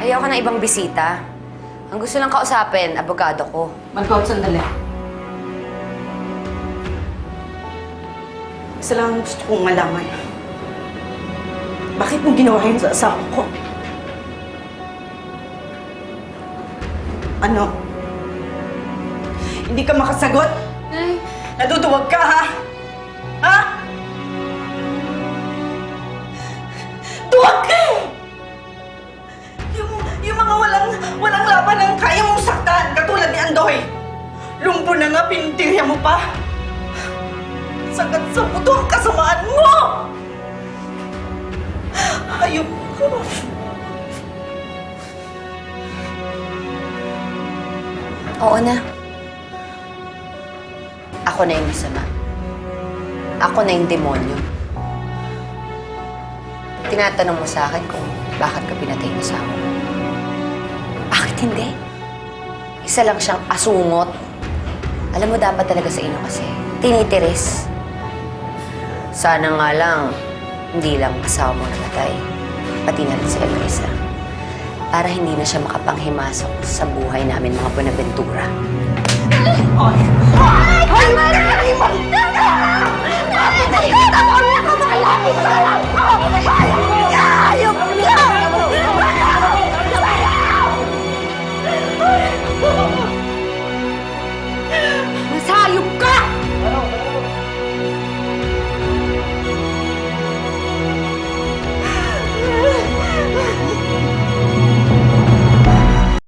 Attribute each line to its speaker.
Speaker 1: Ayoko ng ibang bisita. Ang gusto lang kausapin, abogado ko.
Speaker 2: Margot, sandali.
Speaker 3: Isa lang ang gusto kong malaman. Bakit mo ginawa yun sa asawa ko? Ano? Hindi ka makasagot?
Speaker 2: Nay,
Speaker 3: Naduduwag ka, ha? Ha? Laban ang kaya mong saktan, katulad ni Andoy. Lumpo na nga, pinintirya mo pa. Sagat sa buto ang kasamaan mo! Ayok ko.
Speaker 1: Oo na. Ako na yung masama. Ako na yung demonyo. Tinatanong mo sa akin kung bakit ka pinatay ng asawa mo. Hindi? Isa lang siyang asungot. Alam mo, dapat talaga sa inyo kasi, tinitiris. Sana nga lang, hindi lang asawa mo namatay. Pati na rin si Elisa. Para hindi na siya makapanghimasok sa buhay namin mga Bonaventura.
Speaker 3: Ay!